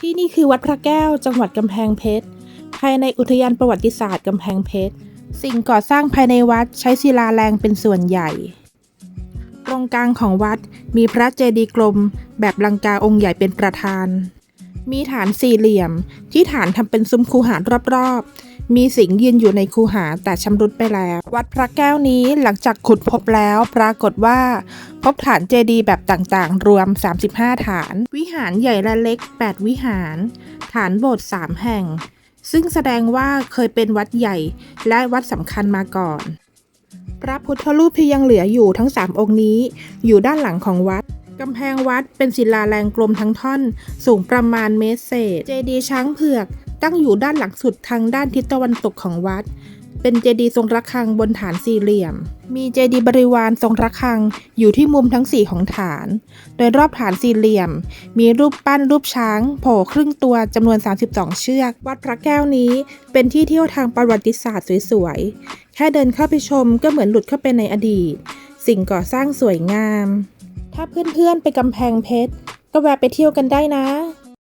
ที่นี่คือวัดพระแก้วจังหวัดกำแพงเพชร ภายในอุทยานประวัติศาสตร์กำแพงเพชร สิ่งก่อสร้างภายในวัดใช้ศิลาแรงเป็นส่วนใหญ่ ตรงกลางของวัดมีพระเจดีย์กลม แบบลังกาองค์ใหญ่เป็นประธาน มีฐานสี่เหลี่ยม ที่ฐานทำเป็นซุ้มคูหารอบๆ มีสิงห์ยืนอยู่ในคูหาแต่ชำรุดไปแล้ว วัดพระแก้วนี้หลังจากขุดพบแล้วปรากฏว่า พบฐานเจดีย์แบบต่างๆ รวม 35 ฐาน วิหารใหญ่และเล็ก 8 วิหาร ฐานโบสถ์3แห่ง ซึ่งแสดงว่าเคยเป็นวัดใหญ่และวัดสำคัญมาก่อน พระพุทธรูปที่ยังเหลืออยู่ทั้ง 3 องค์นี้ อยู่ด้านหลังของวัดกำแพงวัดเป็นศิลาแรงกลมทั้งท่อน สูงประมาณเมตรเศษ เจดีย์ช้างเผือก ตั้งอยู่ด้านหลังสุดทางด้านทิศตะวันตกของวัด เป็นเจดีย์ทรงระฆังบนฐานสี่เหลี่ยม มีเจดีย์บริวารทรงระฆังอยู่ที่มุมทั้งสี่ของฐาน โดยรอบฐานสี่เหลี่ยม มีรูปปั้นรูปช้างโผล่ครึ่งตัวจำนวน 32 เชือก วัดพระแก้วนี้เป็นที่เที่ยวทางประวัติศาสตร์สวยๆ แค่เดินเข้าไปชมก็เหมือนหลุดเข้าไปในอดีต สิ่งก่อสร้างสวยงาม ถ้าเพื่อนๆไปกำแพงเพชรก็แวะไปเที่ยวกันได้นะ